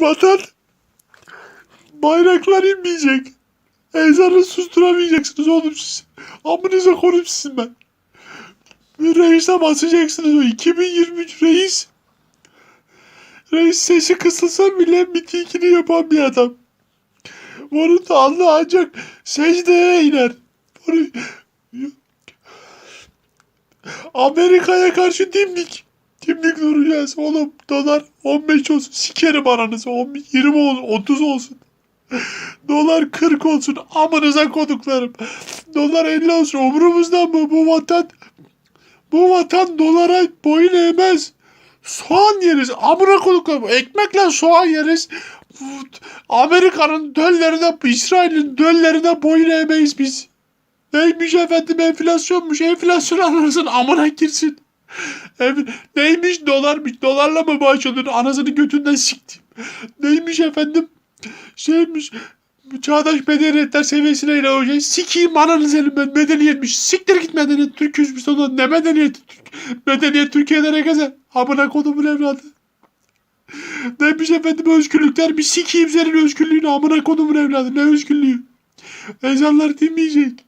Vatan bayraklar inmeyecek. Ezanı susturamayacaksınız oğlum siz. Amınıza koyayım sizin ben. Reis'e basacaksınız o 2023 reis. Reis sesi kısılsa bile mitikini yapan bir adam. Onun da Allah ancak secdeye iner. Amerika'ya karşı dimdik. Dimdik duracağız oğlum. Dolar 15 olsun. Sikerim aranızı. 10, 20 olsun. 30 olsun. Dolar 40 olsun. Amınıza koduklarım. Dolar 50 olsun. Umurumuzda mı? Bu vatan bu vatan dolara boyun eğmez. Soğan yeriz. Amına koduklarım. Ekmekle soğan yeriz. Amerika'nın döllerine, İsrail'in döllerine boyun eğmeyiz biz. Neymiş efendim enflasyonmuş. Enflasyon anasını amına girsin. Neymiş dolarmış. Dolarla mı maaş alıyorsun? Anasını götünden siktim. Neymiş efendim? Şeymiş. Çağdaş medeniyetler seviyesine ilerleyeceğiz. Sikiyim ananı senin ben medeniyetmiş. Siktir git medeniyet. Türk'üz biz ona. Ne medeniyeti? Türk. Medeniyet Türkiye'de ne gezer? Amına kodumun evladı. Neymiş efendim özgürlükler? Bir sikiyim senin özgürlüğünü. Amına kodumun evladı. Ne özgürlüğü? Ezanlar dinmeyecek.